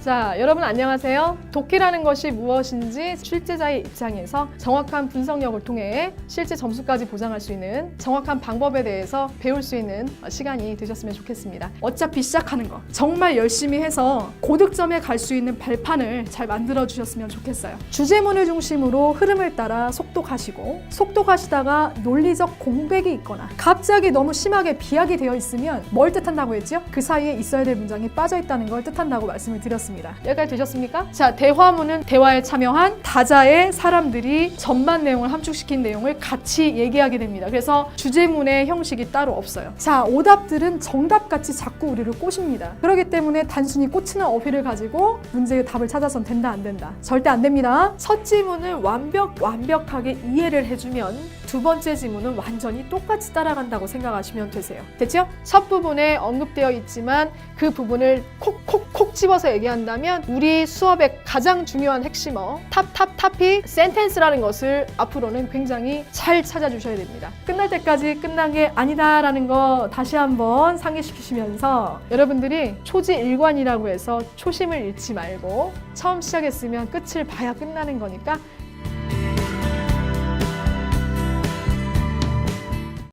자, 여러분 안녕하세요. 독해라는 것이 무엇인지 실제자의 입장에서 정확한 분석력을 통해 실제 점수까지 보장할 수 있는 정확한 방법에 대해서 배울 수 있는 시간이 되셨으면 좋겠습니다. 어차피 시작하는 거 정말 열심히 해서 고득점에 갈 수 있는 발판을 잘 만들어 주셨으면 좋겠어요. 주제문을 중심으로 흐름을 따라 속독하시고 속독하시다가 논리적 공백이 있거나 갑자기 너무 심하게 비약이 되어 있으면 뭘 뜻한다고 했죠? 그 사이에 있어야 될 문장이 빠져 있다는 걸 뜻한다고 말씀을 드렸습니다. 여기까지 되셨습니까? 자, 대화문은 대화에 참여한 다자의 사람들이 전반 내용을 함축시킨 내용을 같이 얘기하게 됩니다. 그래서 주제문의 형식이 따로 없어요. 자, 오답들은 정답같이 자꾸 우리를 꼬십니다. 그렇기 때문에 단순히 꽂히는 어휘를 가지고 문제의 답을 찾아선 된다 안 된다. 절대 안 됩니다. 첫 지문을 완벽 완벽하게 이해를 해주면 두 번째 지문은 완전히 똑같이 따라간다고 생각하시면 되세요. 됐죠? 첫 부분에 언급되어 있지만 그 부분을 콕콕 콕 집어서 얘기한다면 우리 수업의 가장 중요한 핵심어 탑탑 탑픽 센텐스라는 것을 앞으로는 굉장히 잘 찾아주셔야 됩니다. 끝날 때까지 끝난 게 아니다라는 거 다시 한번 상기시키시면서 여러분들이 초지 일관이라고 해서 초심을 잃지 말고 처음 시작했으면 끝을 봐야 끝나는 거니까